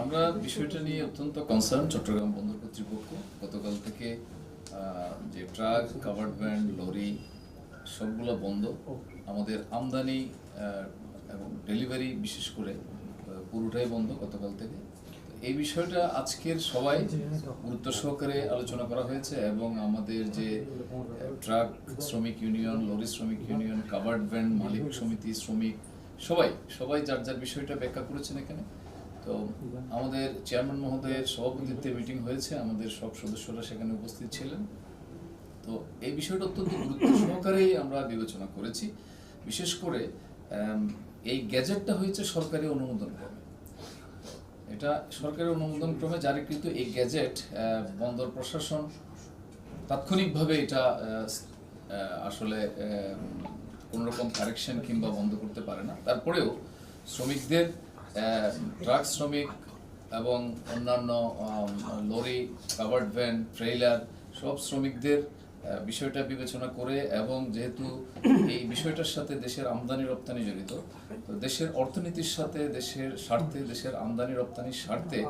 আমরা বিষয়টা নিয়ে অত্যন্ত কনসার্ন চট্টগ্রাম বন্দর কর্তৃপক্ষ। গতকাল থেকে যে ট্রাক কাভার্ড ভ্যান লরি সবগুলো বন্ধ। আমাদের আমদানি এবং ডেলিভারি বিশেষ করে পুরোটাই বন্ধ গতকাল থেকে। এই বিষয়টা আজকের সবাই গুরুত্ব সহকারে আলোচনা করা হয়েছে এবং আমাদের যে ট্রাক শ্রমিক ইউনিয়ন লরি শ্রমিক ইউনিয়ন কাভার্ড ভ্যান মালিক সমিতি শ্রমিক, সবাই সবাই যার যার বিষয়টা ব্যাখ্যা করেছেন এখানে। তো আমাদের চেয়ারম্যান মহোদয়ের সভাপতিত্বে মিটিং হয়েছে। আমাদের সব সদস্যরা সেখানে উপস্থিত ছিলেন। তো এই বিষয়টা অত্যন্ত গুরুত্ব সহকারেই আমরা বিবেচনা করেছি। বিশেষ করে এই গ্যাজেটটা হয়েছে সরকারি অনুমোদন ক্রমে। এটা সরকারি অনুমোদন ক্রমে জারিকৃত এই গ্যাজেট বন্দর প্রশাসন তাৎক্ষণিকভাবে এটা আসলে কোন রকম কারেকশন কিংবা বন্ধ করতে পারে না। তারপরেও শ্রমিকদের ট্রাক শ্রমিক এবং অন্যান্য লরি কাভার্ড ভ্যান ট্রেইলার সব শ্রমিকদের বিষয়টা বিবেচনা করে এবং যেহেতু এই বিষয়টার সাথে দেশের আমদানি রপ্তানি জড়িত, তো দেশের অর্থনীতির সাথে, দেশের স্বার্থে, দেশের আমদানি রপ্তানির স্বার্থে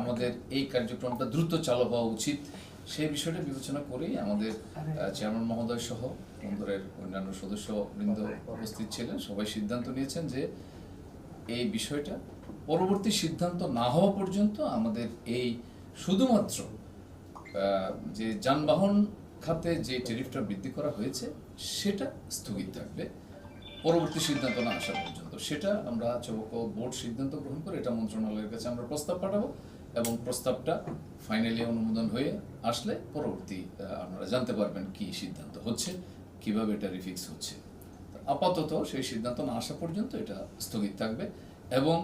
আমাদের এই কার্যক্রমটা দ্রুত চালু হওয়া উচিত। সেই বিষয়টা বিবেচনা করেই আমাদের চেয়ারম্যান মহোদয় সহ, বন্দরের অন্যান্য সদস্য বৃন্দ উপস্থিত ছিলেন। সবাই সিদ্ধান্ত নিয়েছেন যে এই বিষয়টা পরবর্তী সিদ্ধান্ত না হওয়া পর্যন্ত আমাদের এই শুধুমাত্র যে যানবাহন খাতে যে ট্যারিফটা বৃদ্ধি করা হয়েছে, সেটা স্থগিত থাকবে পরবর্তী সিদ্ধান্ত না আসা পর্যন্ত। সেটা আমরা চবক বোর্ড সিদ্ধান্ত গ্রহণ করে এটা মন্ত্রণালয়ের কাছে আমরা প্রস্তাব পাঠাবো এবং প্রস্তাবটা ফাইনালি অনুমোদন হয়ে আসলে পরবর্তী আপনারা জানতে পারবেন কি সিদ্ধান্ত হচ্ছে, কীভাবে এটা রিফিক্স হচ্ছে। আপাতত সেই সিদ্ধান্ত না আসা পর্যন্ত এটা স্থগিত থাকবে এবং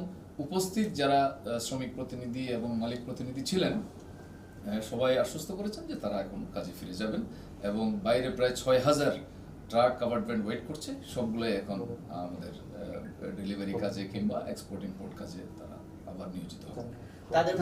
উপস্থিত যারা শ্রমিক প্রতিনিধি এবং মালিক প্রতিনিধি ছিলেন সবাই আশ্বস্ত করেছেন যে তারা এখন কাজে ফিরে যাবেন এবং বাইরে প্রায় ছয় হাজার ট্রাক কাভার্ড ভ্যান ওয়েট করছে, সবগুলোই এখন আমাদের ডেলিভারি কাজে কিংবা এক্সপোর্ট ইম্পোর্ট কাজে তারা আবার নিয়োজিত হবে। তাদের